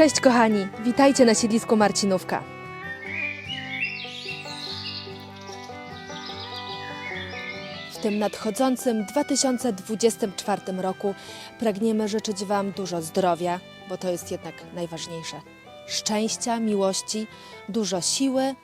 Cześć kochani, witajcie na siedlisku Marcinówka. W tym nadchodzącym 2024 roku pragniemy życzyć Wam dużo zdrowia, bo to jest jednak najważniejsze. Szczęścia, miłości, dużo siły,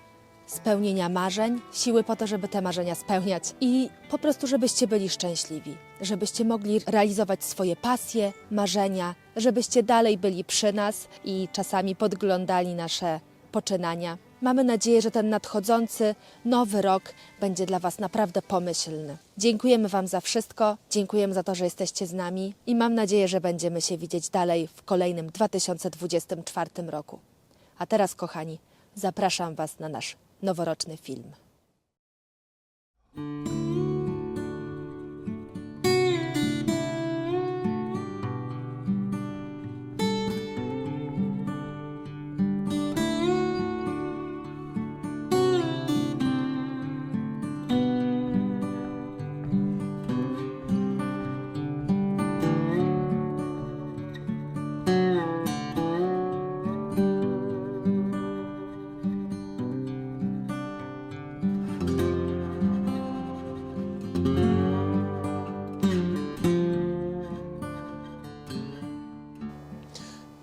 spełnienia marzeń, siły po to, żeby te marzenia spełniać i po prostu, żebyście byli szczęśliwi, żebyście mogli realizować swoje pasje, marzenia, żebyście dalej byli przy nas i czasami podglądali nasze poczynania. Mamy nadzieję, że ten nadchodzący nowy rok będzie dla Was naprawdę pomyślny. Dziękujemy Wam za wszystko, dziękujemy za to, że jesteście z nami i mam nadzieję, że będziemy się widzieć dalej w kolejnym 2024 roku. A teraz, kochani, zapraszam Was na nasz noworoczny film.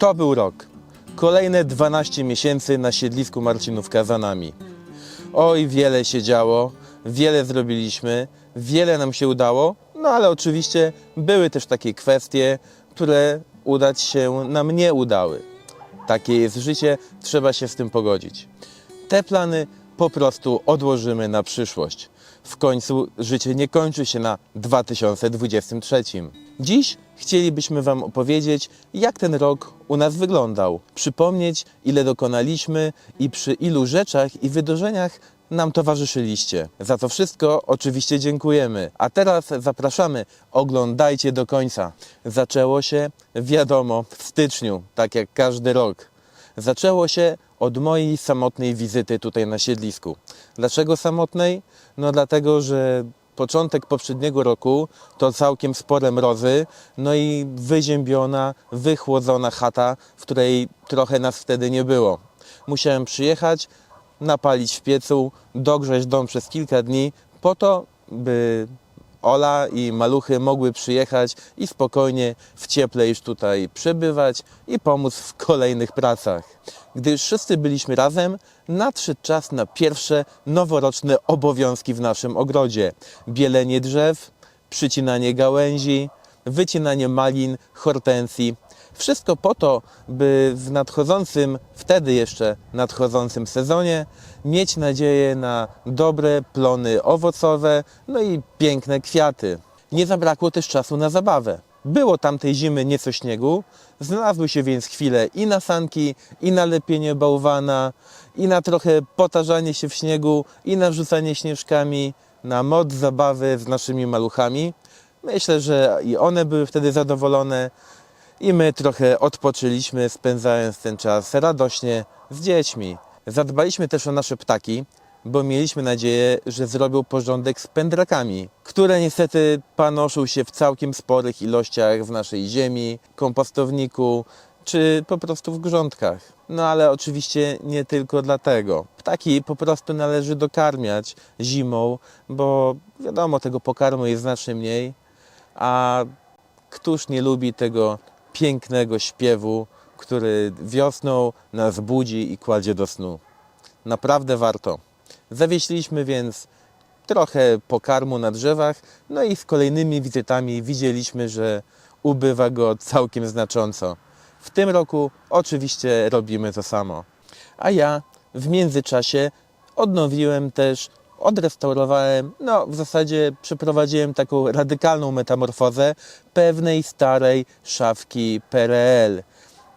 To był rok. Kolejne 12 miesięcy na siedlisku Marcinówka za nami. Oj, wiele się działo, wiele zrobiliśmy, wiele nam się udało, no ale oczywiście były też takie kwestie, które udać się nam nie udały. Takie jest życie, trzeba się z tym pogodzić. Te plany po prostu odłożymy na przyszłość. W końcu życie nie kończy się na 2023. Dziś chcielibyśmy Wam opowiedzieć, jak ten rok u nas wyglądał. Przypomnieć, ile dokonaliśmy i przy ilu rzeczach i wydarzeniach nam towarzyszyliście. Za to wszystko oczywiście dziękujemy. A teraz zapraszamy, oglądajcie do końca. Zaczęło się, wiadomo, w styczniu, tak jak każdy rok. Zaczęło się od mojej samotnej wizyty tutaj na siedlisku. Dlaczego samotnej? No dlatego, że początek poprzedniego roku to całkiem spore mrozy, no i wyziębiona, wychłodzona chata, w której trochę nas wtedy nie było. Musiałem przyjechać, napalić w piecu, dogrzeć dom przez kilka dni po to, by Ola i maluchy mogły przyjechać i spokojnie w cieple już tutaj przebywać i pomóc w kolejnych pracach. Gdy już wszyscy byliśmy razem, nadszedł czas na pierwsze noworoczne obowiązki w naszym ogrodzie. Bielenie drzew, przycinanie gałęzi, wycinanie malin, hortensji. Wszystko po to, by w nadchodzącym, wtedy jeszcze nadchodzącym sezonie mieć nadzieję na dobre plony owocowe, no i piękne kwiaty. Nie zabrakło też czasu na zabawę. Było tamtej zimy nieco śniegu, znalazły się więc chwile i na sanki, i na lepienie bałwana, i na trochę potarzanie się w śniegu, i na rzucanie śnieżkami, na moc zabawy z naszymi maluchami. Myślę, że i one były wtedy zadowolone, i my trochę odpoczyliśmy, spędzając ten czas radośnie z dziećmi. Zadbaliśmy też o nasze ptaki, bo mieliśmy nadzieję, że zrobią porządek z pędrakami, które niestety panoszą się w całkiem sporych ilościach w naszej ziemi, kompostowniku czy po prostu w grządkach. No ale oczywiście nie tylko dlatego. Ptaki po prostu należy dokarmiać zimą, bo wiadomo, tego pokarmu jest znacznie mniej, a któż nie lubi tego pięknego śpiewu, który wiosną nas budzi i kładzie do snu. Naprawdę warto. Zawieśliśmy więc trochę pokarmu na drzewach, no i z kolejnymi wizytami widzieliśmy, że ubywa go całkiem znacząco. W tym roku oczywiście robimy to samo. A ja w międzyczasie odnowiłem też, odrestaurowałem, no w zasadzie przeprowadziłem taką radykalną metamorfozę pewnej starej szafki PRL.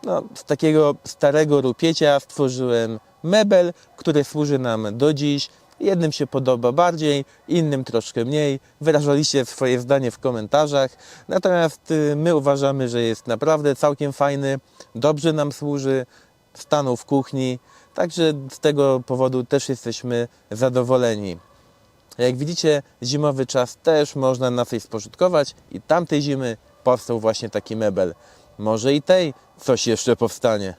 No, z takiego starego rupiecia stworzyłem mebel, który służy nam do dziś. Jednym się podoba bardziej, innym troszkę mniej. Wyrażaliście swoje zdanie w komentarzach. Natomiast y, my uważamy, że jest naprawdę całkiem fajny, dobrze nam służy, stanął w kuchni. Także z tego powodu też jesteśmy zadowoleni. Jak widzicie, zimowy czas też można na coś spożytkować i tamtej zimy powstał właśnie taki mebel. Może i tej coś jeszcze powstanie.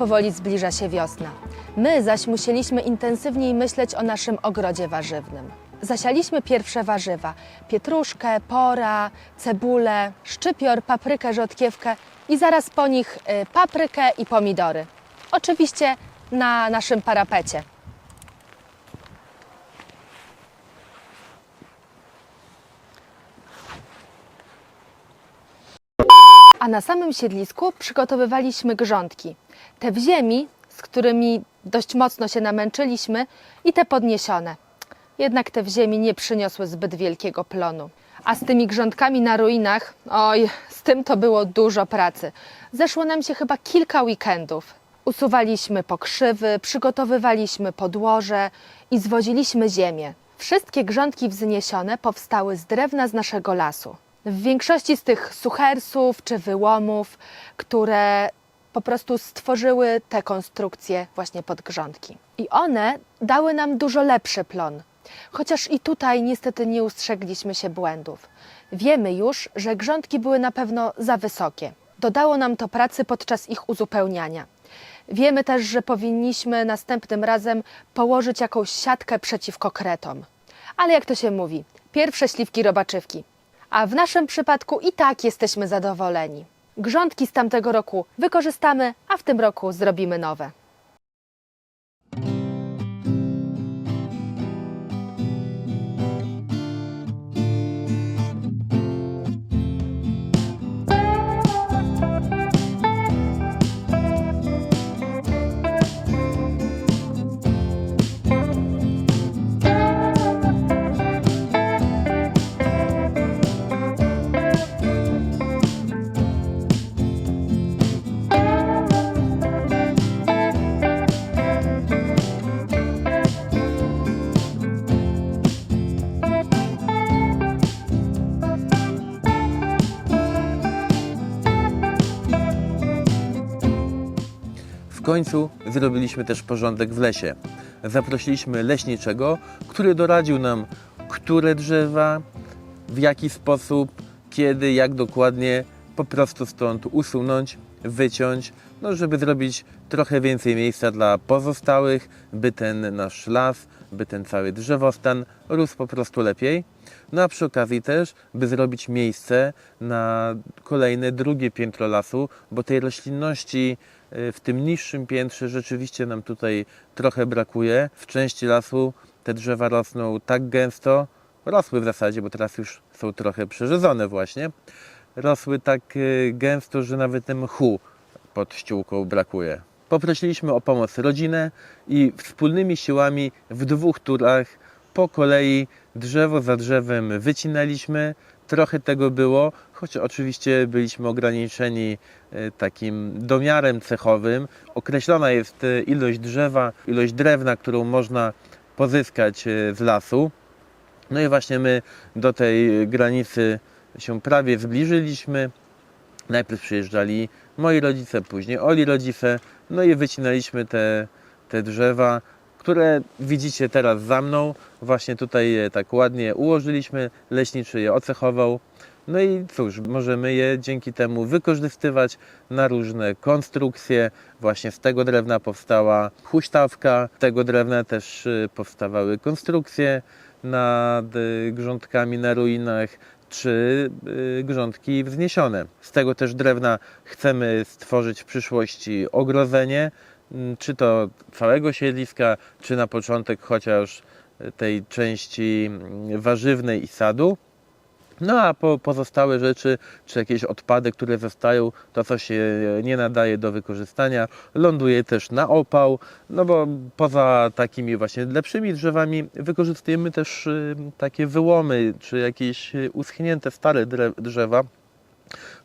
Powoli zbliża się wiosna. My zaś musieliśmy intensywniej myśleć o naszym ogrodzie warzywnym. Zasialiśmy pierwsze warzywa: pietruszkę, pora, cebulę, szczypior, paprykę, rzodkiewkę i zaraz po nich y, paprykę i pomidory. Oczywiście na naszym parapecie. A na samym siedlisku przygotowywaliśmy grządki. Te w ziemi, z którymi dość mocno się namęczyliśmy, i te podniesione. Jednak te w ziemi nie przyniosły zbyt wielkiego plonu. A z tymi grządkami na ruinach, oj, z tym to było dużo pracy. Zeszło nam się chyba kilka weekendów. Usuwaliśmy pokrzywy, przygotowywaliśmy podłoże i zwoziliśmy ziemię. Wszystkie grządki wzniesione powstały z drewna z naszego lasu. W większości z tych suchersów czy wyłomów, które po prostu stworzyły te konstrukcje właśnie pod grządki. I one dały nam dużo lepszy plon. Chociaż i tutaj niestety nie ustrzegliśmy się błędów. Wiemy już, że grządki były na pewno za wysokie. Dodało nam to pracy podczas ich uzupełniania. Wiemy też, że powinniśmy następnym razem położyć jakąś siatkę przeciwko kretom. Ale jak to się mówi, pierwsze śliwki robaczywki. A w naszym przypadku i tak jesteśmy zadowoleni. Grządki z tamtego roku wykorzystamy, a w tym roku zrobimy nowe. Końcu zrobiliśmy też porządek w lesie. Zaprosiliśmy leśniczego, który doradził nam, które drzewa, w jaki sposób, kiedy, jak dokładnie po prostu stąd usunąć, wyciąć, no żeby zrobić trochę więcej miejsca dla pozostałych, by ten nasz las, by ten cały drzewostan rósł po prostu lepiej. No a przy okazji też, by zrobić miejsce na kolejne drugie piętro lasu, bo tej roślinności w tym niższym piętrze rzeczywiście nam tutaj trochę brakuje. W części lasu te drzewa rosną tak gęsto, rosły w zasadzie, bo teraz już są trochę przerzedzone właśnie, rosły tak y, gęsto, że nawet mchu pod ściółką brakuje. Poprosiliśmy o pomoc rodzinę i wspólnymi siłami w dwóch turach po kolei drzewo za drzewem wycinaliśmy. Trochę tego było, choć oczywiście byliśmy ograniczeni e, takim domiarem cechowym. Określona jest e, ilość drzewa, ilość drewna, którą można pozyskać e, z lasu. No i właśnie my do tej granicy się prawie zbliżyliśmy. Najpierw przyjeżdżali moi rodzice, później Oli rodzice, no i wycinaliśmy te, te drzewa, które widzicie teraz za mną. Właśnie tutaj je tak ładnie ułożyliśmy, leśniczy je ocechował. No i cóż, możemy je dzięki temu wykorzystywać na różne konstrukcje. Właśnie z tego drewna powstała huśtawka, z tego drewna też y, powstawały konstrukcje nad y, grządkami na ruinach, czy y, grządki wzniesione. Z tego też drewna chcemy stworzyć w przyszłości ogrodzenie, czy to całego siedliska, czy na początek chociaż tej części mm, warzywnej i sadu. No a po, pozostałe rzeczy, czy jakieś odpady, które zostają, to co się nie nadaje do wykorzystania, ląduje też na opał, no bo poza takimi właśnie lepszymi drzewami wykorzystujemy też y, takie wyłomy, czy jakieś y, uschnięte stare drzewa,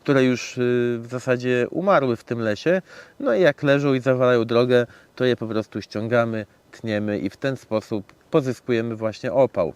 które już y, w zasadzie umarły w tym lesie. No i jak leżą i zawalają drogę, to je po prostu ściągamy, tniemy i w ten sposób pozyskujemy właśnie opał.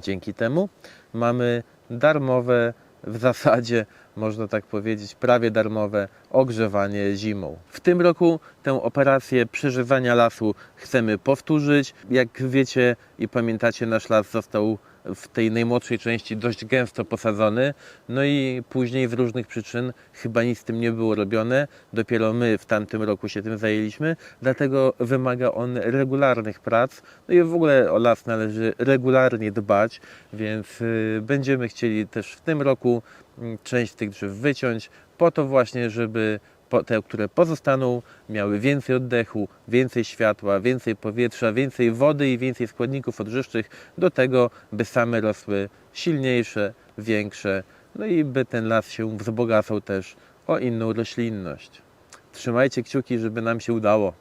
Dzięki temu mamy darmowe w zasadzie można tak powiedzieć, prawie darmowe ogrzewanie zimą. W tym roku tę operację przeżywania lasu chcemy powtórzyć. Jak wiecie i pamiętacie, nasz las został w tej najmłodszej części dość gęsto posadzony, no i później z różnych przyczyn chyba nic z tym nie było robione. Dopiero my w tamtym roku się tym zajęliśmy, dlatego wymaga on regularnych prac. No i w ogóle o las należy regularnie dbać, więc y, będziemy chcieli też w tym roku część z tych drzew wyciąć, po to właśnie, żeby te, które pozostaną, miały więcej oddechu, więcej światła, więcej powietrza, więcej wody i więcej składników odżywczych do tego, by same rosły silniejsze, większe, no i by ten las się wzbogacał też o inną roślinność. Trzymajcie kciuki, żeby nam się udało.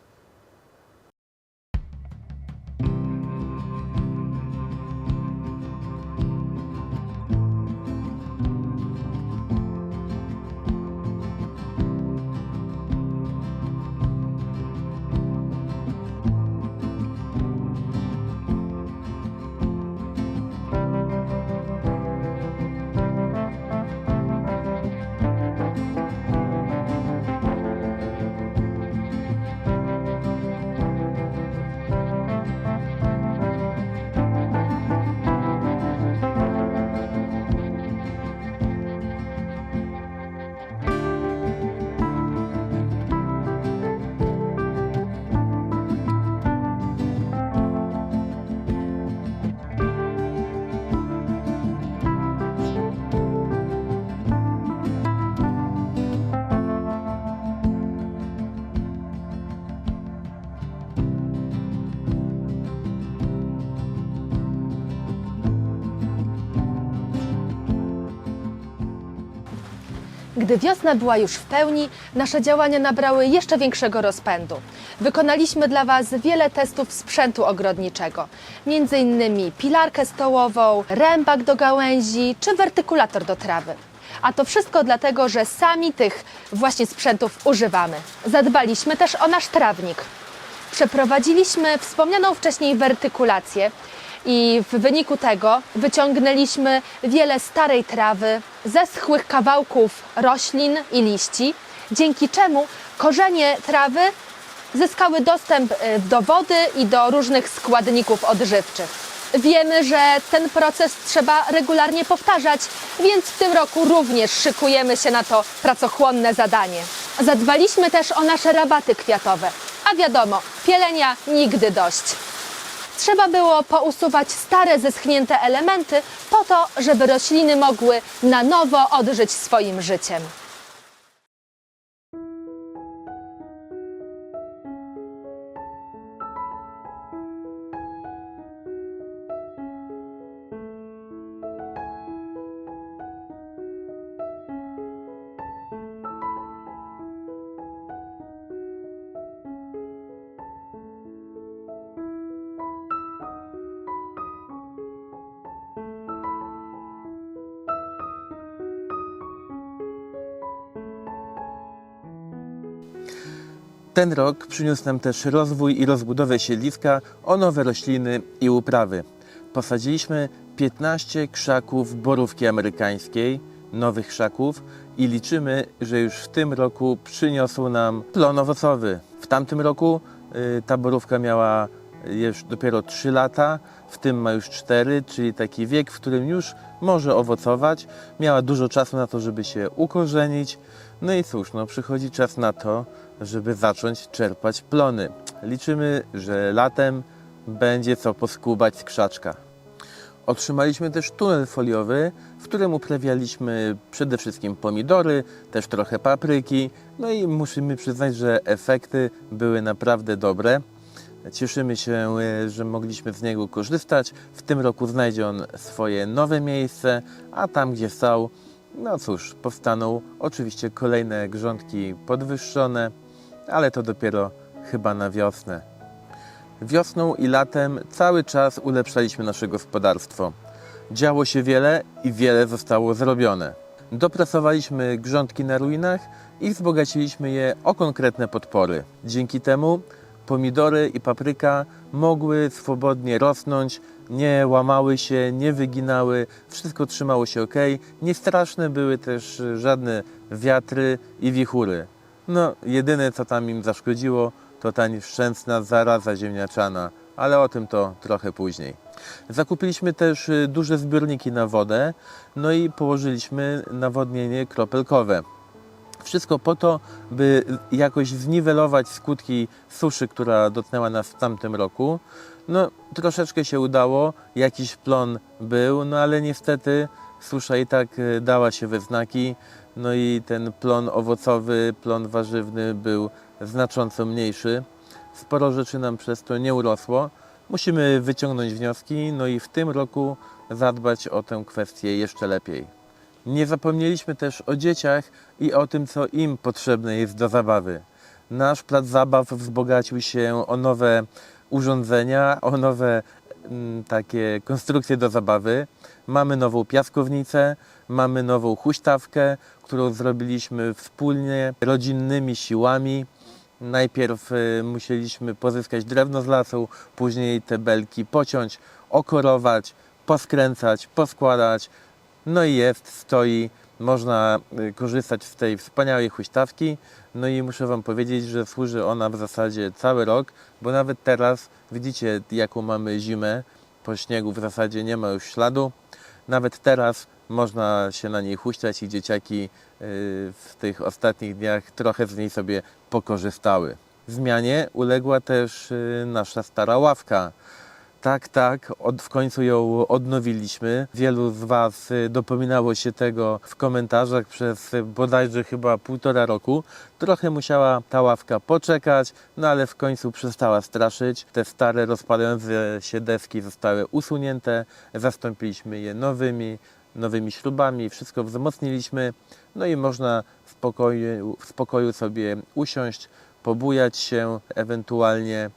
Gdy wiosna była już w pełni, nasze działania nabrały jeszcze większego rozpędu. Wykonaliśmy dla Was wiele testów sprzętu ogrodniczego, innymi pilarkę stołową, rębak do gałęzi czy wertykulator do trawy. A to wszystko dlatego, że sami tych właśnie sprzętów używamy. Zadbaliśmy też o nasz trawnik. Przeprowadziliśmy wspomnianą wcześniej wertykulację i w wyniku tego wyciągnęliśmy wiele starej trawy, zeschłych kawałków roślin i liści, dzięki czemu korzenie trawy zyskały dostęp e, do wody i do różnych składników odżywczych. Wiemy, że ten proces trzeba regularnie powtarzać, więc w tym roku również szykujemy się na to pracochłonne zadanie. Zadbaliśmy też o nasze rabaty kwiatowe, a wiadomo, pielenia nigdy dość. Trzeba było pousuwać stare, zeschnięte elementy po to, żeby rośliny mogły na nowo odżyć swoim życiem. Ten rok przyniósł nam też rozwój i rozbudowę siedliska o nowe rośliny i uprawy. Posadziliśmy 15 krzaków borówki amerykańskiej, nowych krzaków i liczymy, że już w tym roku przyniosą nam plon owocowy. W tamtym roku y, ta borówka miała już dopiero 3 lata, w tym ma już 4, czyli taki wiek, w którym już może owocować. Miała dużo czasu na to, żeby się ukorzenić. No i cóż, no, przychodzi czas na to, żeby zacząć czerpać plony. Liczymy, że latem będzie co poskubać z krzaczka. Otrzymaliśmy też tunel foliowy, w którym uprawialiśmy przede wszystkim pomidory, też trochę papryki. No i musimy przyznać, że efekty były naprawdę dobre. Cieszymy się, e, że mogliśmy z niego korzystać. W tym roku znajdzie on swoje nowe miejsce, a tam gdzie stał, no cóż, powstaną oczywiście kolejne grządki podwyższone, ale to dopiero chyba na wiosnę. Wiosną i latem cały czas ulepszaliśmy nasze gospodarstwo. Działo się wiele i wiele zostało zrobione. Dopracowaliśmy grządki na ruinach i wzbogaciliśmy je o konkretne podpory. Dzięki temu pomidory i papryka mogły swobodnie rosnąć, nie łamały się, nie wyginały, wszystko trzymało się ok. Niestraszne były też żadne wiatry i wichury. No, jedyne co tam im zaszkodziło, to ta nieszczęsna zaraza ziemniaczana, ale o tym to trochę później. Zakupiliśmy też y, duże zbiorniki na wodę, no i położyliśmy nawodnienie kropelkowe. Wszystko po to, by jakoś zniwelować skutki suszy, która dotknęła nas w tamtym roku. No, troszeczkę się udało, jakiś plon był, no ale niestety susza i tak y, dała się we znaki. No i ten plon owocowy, plon warzywny był znacząco mniejszy. Sporo rzeczy nam przez to nie urosło. Musimy wyciągnąć wnioski, no i w tym roku zadbać o tę kwestię jeszcze lepiej. Nie zapomnieliśmy też o dzieciach i o tym, co im potrzebne jest do zabawy. Nasz plac zabaw wzbogacił się o nowe urządzenia, o nowe mm, takie konstrukcje do zabawy. Mamy nową piaskownicę, mamy nową huśtawkę, którą zrobiliśmy wspólnie, rodzinnymi siłami. Najpierw y, musieliśmy pozyskać drewno z lasu, później te belki pociąć, okorować, poskręcać, poskładać. No i jest, stoi, można y, korzystać z tej wspaniałej huśtawki. No i muszę Wam powiedzieć, że służy ona w zasadzie cały rok, bo nawet teraz widzicie jaką mamy zimę, po śniegu w zasadzie nie ma już śladu. Nawet teraz można się na niej huśtać i dzieciaki y, w tych ostatnich dniach trochę z niej sobie pokorzystały. Zmianie uległa też y, nasza stara ławka. Tak, tak, od, w końcu ją odnowiliśmy. Wielu z Was y, dopominało się tego w komentarzach przez y, bodajże chyba półtora roku. Trochę musiała ta ławka poczekać, no ale w końcu przestała straszyć. Te stare, rozpadające się deski zostały usunięte, zastąpiliśmy je nowymi, nowymi śrubami, wszystko wzmocniliśmy. No i można w spokoju, w spokoju sobie usiąść, pobujać się ewentualnie.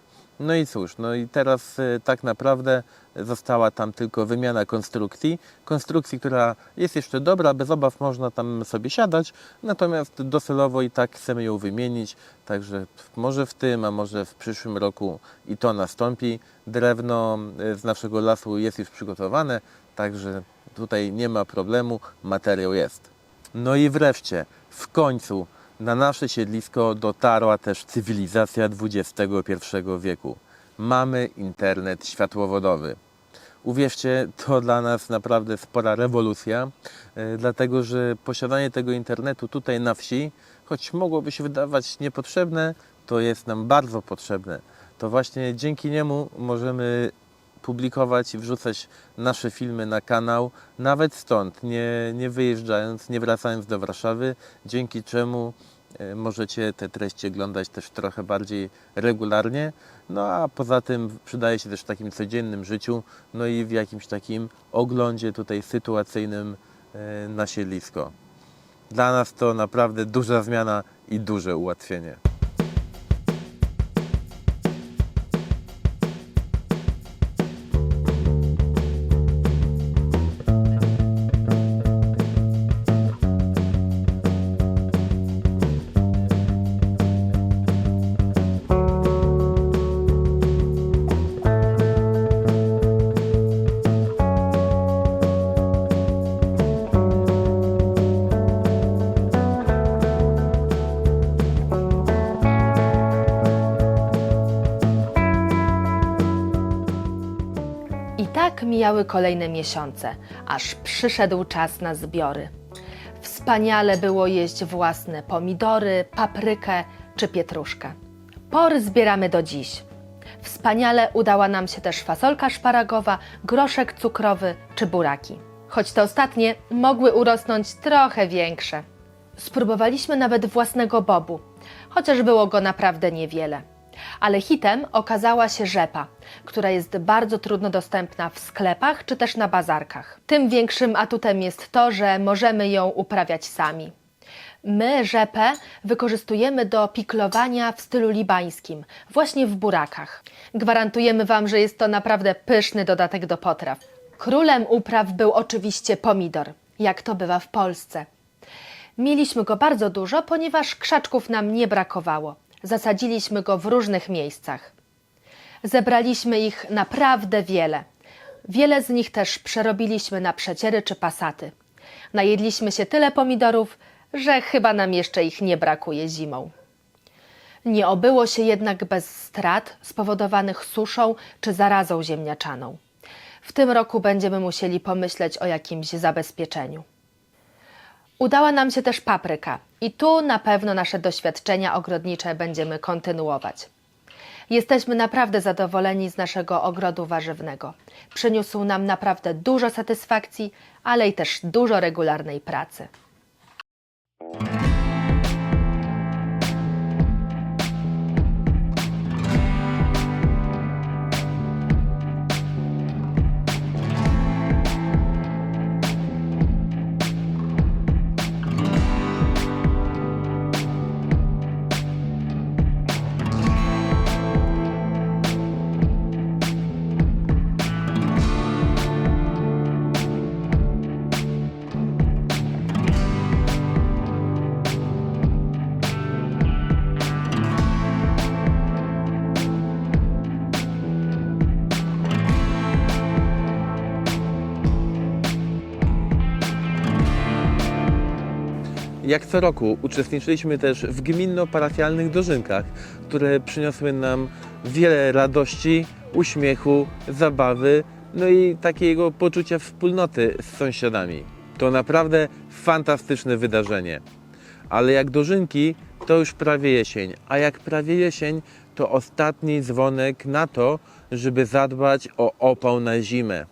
No i cóż, no i teraz y, tak naprawdę została tam tylko wymiana konstrukcji. Konstrukcji, która jest jeszcze dobra, bez obaw można tam sobie siadać, natomiast docelowo i tak chcemy ją wymienić, także może w tym, a może w przyszłym roku i to nastąpi. Drewno y, z naszego lasu jest już przygotowane, także tutaj nie ma problemu, materiał jest. No i wreszcie, w końcu na nasze siedlisko dotarła też cywilizacja XXI wieku. Mamy internet światłowodowy. Uwierzcie, to dla nas naprawdę spora rewolucja, e, dlatego że posiadanie tego internetu tutaj na wsi, choć mogłoby się wydawać niepotrzebne, to jest nam bardzo potrzebne. To właśnie dzięki niemu możemy publikować i wrzucać nasze filmy na kanał, nawet stąd, nie, nie wyjeżdżając, nie wracając do Warszawy, dzięki czemu możecie te treści oglądać też trochę bardziej regularnie. No a poza tym przydaje się też w takim codziennym życiu, no i w jakimś takim oglądzie tutaj sytuacyjnym e, na siedlisko. Dla nas to naprawdę duża zmiana i duże ułatwienie. Kolejne miesiące, aż przyszedł czas na zbiory. Wspaniale było jeść własne pomidory, paprykę czy pietruszkę. Pory zbieramy do dziś. Wspaniale udała nam się też fasolka szparagowa, groszek cukrowy czy buraki. Choć te ostatnie mogły urosnąć trochę większe. Spróbowaliśmy nawet własnego bobu, chociaż było go naprawdę niewiele. Ale hitem okazała się rzepa, która jest bardzo trudno dostępna w sklepach czy też na bazarkach. Tym większym atutem jest to, że możemy ją uprawiać sami. My rzepę wykorzystujemy do piklowania w stylu libańskim, właśnie w burakach. Gwarantujemy Wam, że jest to naprawdę pyszny dodatek do potraw. Królem upraw był oczywiście pomidor, jak to bywa w Polsce. Mieliśmy go bardzo dużo, ponieważ krzaczków nam nie brakowało. Zasadziliśmy go w różnych miejscach. Zebraliśmy ich naprawdę wiele. Wiele z nich też przerobiliśmy na przeciery czy pasaty. Najedliśmy się tyle pomidorów, że chyba nam jeszcze ich nie brakuje zimą. Nie obyło się jednak bez strat spowodowanych suszą czy zarazą ziemniaczaną. W tym roku będziemy musieli pomyśleć o jakimś zabezpieczeniu. Udała nam się też papryka i tu na pewno nasze doświadczenia ogrodnicze będziemy kontynuować. Jesteśmy naprawdę zadowoleni z naszego ogrodu warzywnego. Przyniósł nam naprawdę dużo satysfakcji, ale i też dużo regularnej pracy. Jak co roku uczestniczyliśmy też w gminno-parafialnych dożynkach, które przyniosły nam wiele radości, uśmiechu, zabawy, no i takiego poczucia wspólnoty z sąsiadami. To naprawdę fantastyczne wydarzenie. Ale jak dożynki, to już prawie jesień, a jak prawie jesień, to ostatni dzwonek na to, żeby zadbać o opał na zimę.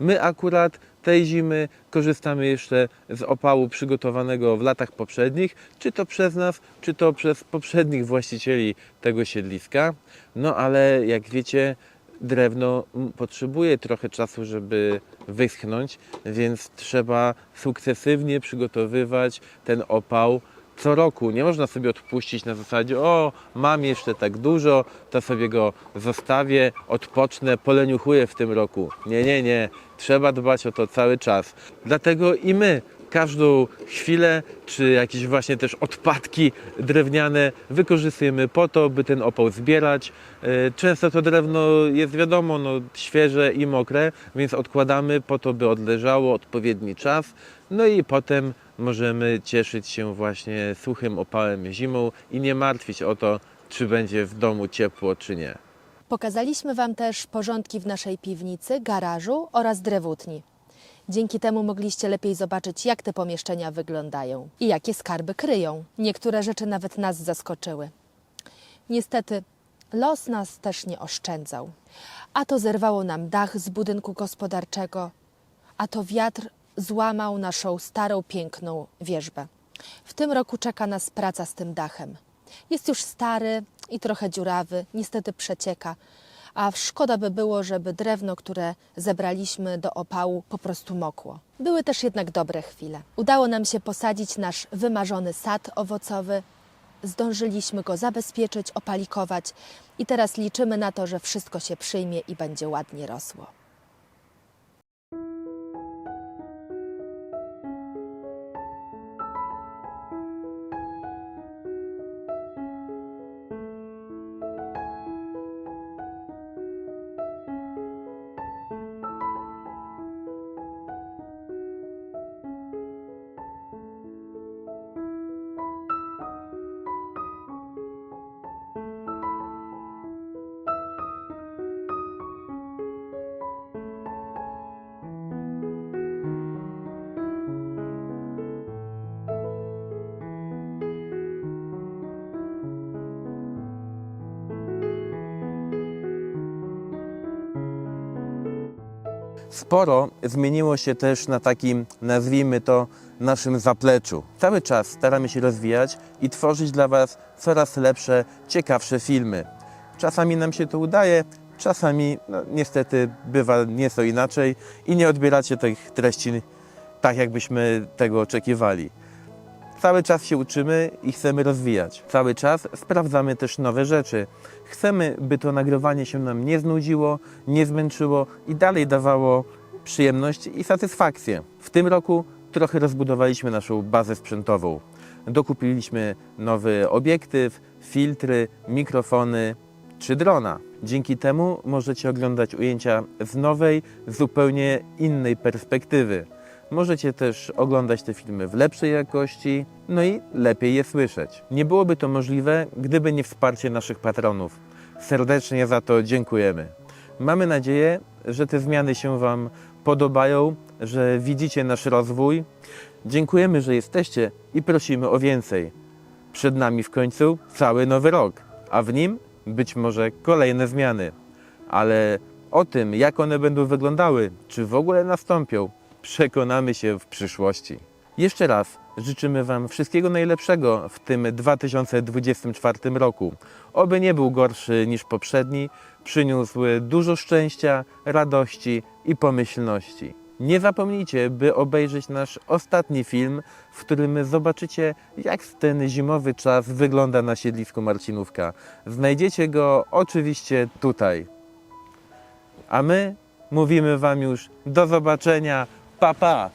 My akurat tej zimy korzystamy jeszcze z opału przygotowanego w latach poprzednich, czy to przez nas, czy to przez poprzednich właścicieli tego siedliska. No ale jak wiecie, drewno potrzebuje trochę czasu, żeby wyschnąć, więc trzeba sukcesywnie przygotowywać ten opał co roku. Nie można sobie odpuścić na zasadzie, o, mam jeszcze tak dużo, to sobie go zostawię, odpocznę, poleniuchuję w tym roku. Nie, nie, nie. Trzeba dbać o to cały czas. Dlatego i my każdą chwilę, czy jakieś właśnie też odpadki drewniane wykorzystujemy po to, by ten opał zbierać. E, Często to drewno jest wiadomo, no, świeże i mokre, więc odkładamy po to, by odleżało odpowiedni czas. No i potem możemy cieszyć się właśnie suchym opałem zimą i nie martwić o to, czy będzie w domu ciepło, czy nie. Pokazaliśmy Wam też porządki w naszej piwnicy, garażu oraz drewutni. Dzięki temu mogliście lepiej zobaczyć, jak te pomieszczenia wyglądają i jakie skarby kryją. Niektóre rzeczy nawet nas zaskoczyły. Niestety, los nas też nie oszczędzał. A to zerwało nam dach z budynku gospodarczego, a to wiatr złamał naszą starą, piękną wieżbę. W tym roku czeka nas praca z tym dachem. Jest już stary i trochę dziurawy, niestety przecieka, a szkoda by było, żeby drewno, które zebraliśmy do opału, po prostu mokło. Były też jednak dobre chwile. Udało nam się posadzić nasz wymarzony sad owocowy, zdążyliśmy go zabezpieczyć, opalikować i teraz liczymy na to, że wszystko się przyjmie i będzie ładnie rosło. Sporo zmieniło się też na takim, nazwijmy to, naszym zapleczu. Cały czas staramy się rozwijać i tworzyć dla Was coraz lepsze, ciekawsze filmy. Czasami nam się to udaje, czasami no, niestety bywa nieco inaczej i nie odbieracie tych treści tak, jakbyśmy tego oczekiwali. Cały czas się uczymy i chcemy rozwijać. Cały czas sprawdzamy też nowe rzeczy. Chcemy, by to nagrywanie się nam nie znudziło, nie zmęczyło i dalej dawało przyjemność i satysfakcję. W tym roku trochę rozbudowaliśmy naszą bazę sprzętową. dokupiliśmy nowy obiektyw, filtry, mikrofony czy drona. Dzięki temu możecie oglądać ujęcia z nowej, zupełnie innej perspektywy. Możecie też oglądać te filmy w lepszej jakości, no i lepiej je słyszeć. Nie byłoby to możliwe, gdyby nie wsparcie naszych patronów. Serdecznie za to dziękujemy. Mamy nadzieję, że te zmiany się Wam podobają, że widzicie nasz rozwój. Dziękujemy, że jesteście i prosimy o więcej. Przed nami w końcu cały nowy rok, a w nim być może kolejne zmiany. Ale o tym, jak one będą wyglądały, czy w ogóle nastąpią, przekonamy się w przyszłości. Jeszcze raz życzymy Wam wszystkiego najlepszego w tym 2024 roku. Oby nie był gorszy niż poprzedni, przyniósł dużo szczęścia, radości i pomyślności. Nie zapomnijcie, by obejrzeć nasz ostatni film, w którym zobaczycie, jak ten zimowy czas wygląda na siedlisku Marcinówka. Znajdziecie go oczywiście tutaj. A my mówimy Wam już do zobaczenia. Pa, pa!